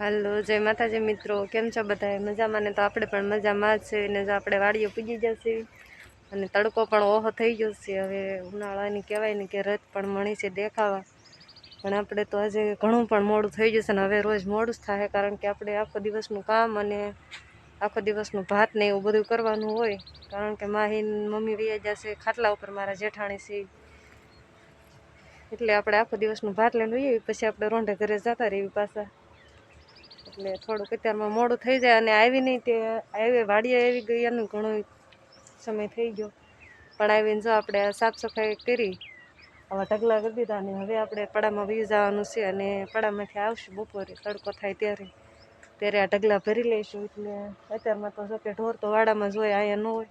હાલો, જય માતાજી મિત્રો. કેમ છો બધા? મજામાં ને તો આપણે પણ મજામાં જ છે ને જો આપણે વાડીઓ પૂગી જશે અને તડકો પણ ઓહો થઈ ગયો છે. હવે ઉનાળાની કહેવાય ને કે રથ પણ મળી છે દેખાવા. પણ આપણે તો આજે ઘણું પણ મોડું થઈ જશે ને હવે રોજ મોડું જ થાય કારણ કે આપણે આખો દિવસનું કામ અને આખો દિવસનું ભાત ને એવું બધું કરવાનું હોય. કારણ કે માહીન મમ્મી વૈયા જશે ખાટલા ઉપર મારા જેઠાણી છે. એટલે આપણે આખો દિવસનું ભાત લઈને હોઈએ પછી આપણે રોંઢે ઘરે જતા રહીએ પાછા. એટલે થોડુંક અત્યારમાં મોડું થઈ જાય અને આવી નહીં તે આવી વાડીએ આવી ગઈ એનું ઘણો સમય થઈ ગયો. પણ આવીને જો આપણે સાફ સફાઈ કરી, આવા ઢગલા કરી દીધા અને હવે આપણે પડામાં વી જવાનું છે અને પડામાંથી આવશું બપોરે, તડકો થાય ત્યારે. ત્યારે આ ઢગલા ભરી લઈશું. એટલે અત્યારમાં તો જો કે ઢોર તો વાડામાં જ હોય, અહીંયા ન હોય.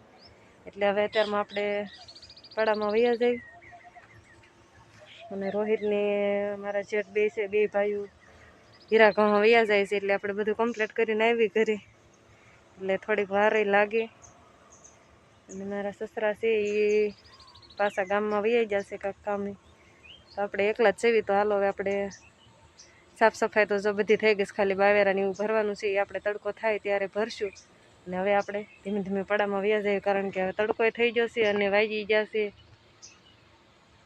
એટલે હવે અત્યારમાં આપણે પડામાં વૈયા જઈ. અને રોહિતને, મારા જેઠ બે છે, બે ભાઈઓ. હીરા ઘઉં વૈયા જાય છે એટલે આપણે બધું કમ્પ્લીટ કરીને આવી ઘરે. એટલે થોડીક વારે લાગે. અને મારા સસરા છે એ પાછા ગામમાં વૈયા જશે કાંક કામે. તો આપણે એકલા જ જઈએ તો હાલો હવે આપણે સાફ સફાઈ તો જો બધી થઈ ગઈ ખાલી બાવેરાને એવું ભરવાનું છે, એ આપણે તડકો થાય ત્યારે ભરશું. અને હવે આપણે ધીમે ધીમે પડામાં વ્યા જઈએ કારણ કે હવે તડકો થઈ જશે અને વાગી જશે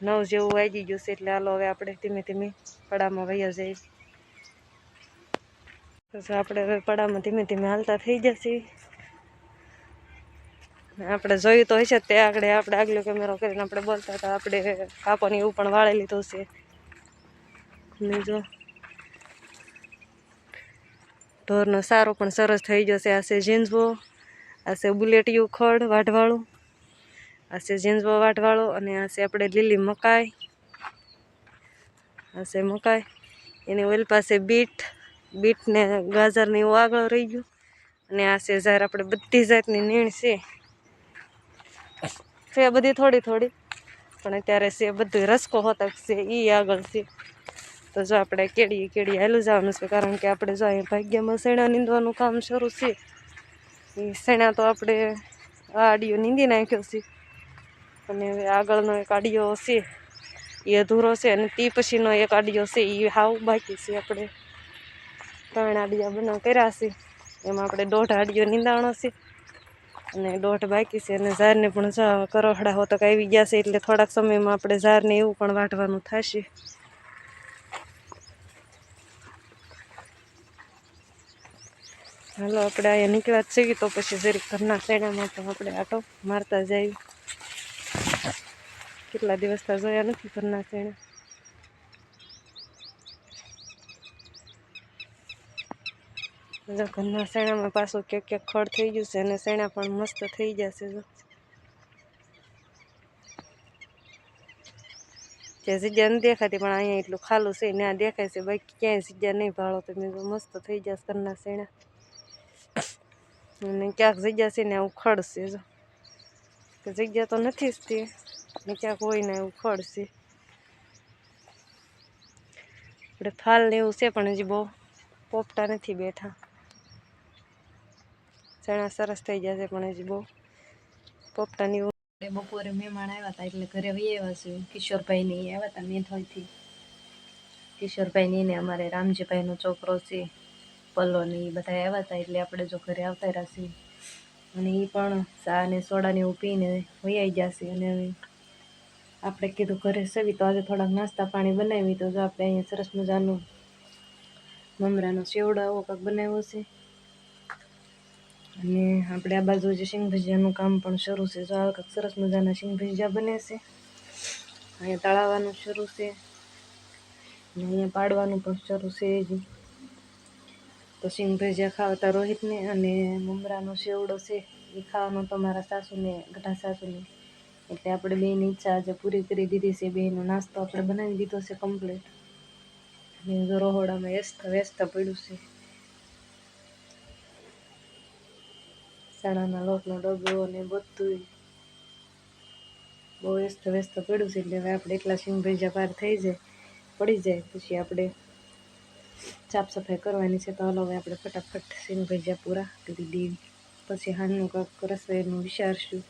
નવ જેવું વાગી છે એટલે હાલો હવે આપણે ધીમે ધીમે પડામાં વયા જઈએ. પછી આપણે હવે પડામાં ધીમે ધીમે હાલતા થઈ જશે. આપણે જોયું તો હશે તે આગળ આપણે આગલો કેમેરો કરીને આપણે બોલતા હતા, આપણે કાપોની એવું પણ વાળી લીધું છે. જો. ઢોરનો સારો પણ સરસ થઈ જશે. આ છે ઝીંઝવો આ છે બુલેટિયું ખડ વાઢવાળું, આ છે ઝીંઝવો વાઢવાળો અને આ છે આપણે લીલી મકાઈ, આ છે મકાઈ. એની ઓઇલ પાસે બીટ બીટ ને ગાજર ને એવું આગળ રહી ગયું. અને આ છે જ્યારે આપણે બધી જાતની નીણ છે. છે બધી થોડી થોડી. પણ અત્યારે છે બધું રસકો હોતક છે એ આગળ છે. તો જો આપણે કેડીએ કેડીએ હાલું જવાનું છે, કારણ કે આપણે જો અહીંયા ભાગ્યમાં શેણા નીંદવાનું કામ શરૂ છે. એ શેણા તો આપણે આ આડીઓ નીંદી નાખ્યો છે. અને હવે આગળનો એક આડિયો છે, એ અધૂરો છે અને તે પછીનો એક આડિયો છે એ હાવ બાકી છે આપણે. ત્રણ આડિયા બનાવ કર્યા છે. એમાં આપણે દોઢ આડિયો નિંદાણો છે. અને દોઢ બાકી છે અને ઝારને પણ કરોહડા હો તો આવી ગયા છે એટલે થોડાક સમયમાં આપણે ઝારને એવું પણ વાટવાનું થશે. હાલો, આપણે અહીંયા નીકળ્યા જ છીએ તો પછી જરીક ઘરના શેણામાં તો આપણે આટો મારતા જઈએ. કેટલા દિવસ જોયા નથી ઘરના શેણા? જો ઘરના શેણામાં પાછું ક્યાંક ક્યાંક ખડ થઈ ગયું છે અને શેણા પણ મસ્ત થઈ જશે જો. જે જગ્યા નથી દેખાતી, પણ અહીંયા એટલું ખાલું છે, ત્યાં દેખાય છે, બાકી ક્યાંય જગ્યા નહીં ભાળો તમે જો મસ્ત થઈ જશે ઘરના શેણા. અને ક્યાંક જગ્યા છે ને આવું ખડશે જો. કે જગ્યા તો નથી જ તે, ને ક્યાંક હોય ને એવું ખડશે આપણે ફાલ ને એવું છે, પણ હજી બહુ પોપટા નથી બેઠા. ચણા સરસ થઈ જશે પણ હજી બહુ પોપટાની બપોરે મહેમાન આવ્યા હતા એટલે ઘરે વહી આવ્યા છે. કિશોરભાઈ ને આવ્યા હતા મેથોઈથી કિશોરભાઈ ને અમારે રામજીભાઈનો છોકરો છે, પલ્લો ને એ બધા આવ્યા હતા એટલે આપણે જો ઘરે આવતા છીએ. અને એ પણ ચા ને સોડા ને એવું પીને આવી જશે અને આપણે કીધું ઘરે સવી તો આજે થોડાક નાસ્તા પાણી બનાવી તો જો આપણે અહીંયા સરસ મજાનું મમરાનો સેવડો આવો કાંક બનાવ્યો છે. અને આપણે આ બાજુ જે શીંગ ભજીયાનું કામ પણ શરૂ છે, જો આ સરસ મજાના શીંગ ભજીયા બને છે. અહીંયા તળાવવાનું શરૂ છે, અને અહીંયા પાડવાનું પણ શરૂ છે જ તો શીંગ ભજીયા ખાવતા રોહિતને અને મમરાનો સેવડો છે, એ ખાવાનો તો મારા સાસુને ઘટા સાસુને. એટલે આપણે બેની ઈચ્છા આજે પૂરી કરી દીધી છે બેનો નાસ્તો આપણે બનાવી દીધો છે કમ્પ્લીટ અને જો રહોડામાં વ્યસ્ત વ્યસ્ત પડ્યું છે. ચણાના લોટનો ડબ્બો ને બધું બહુ વ્યસ્ત વ્યસ્ત પડ્યું છે એટલે હવે આપણે એકલા સિંગ ભજીયા પાર થઈ જાય, પડી જાય પછી આપણે સાફ સફાઈ કરવાની છે તો હાલો હવે આપણે ફટાફટ સિંગ પૂરા કરી દઈએ. પછી હાલનું કાંક રસોઈનું વિચારશું.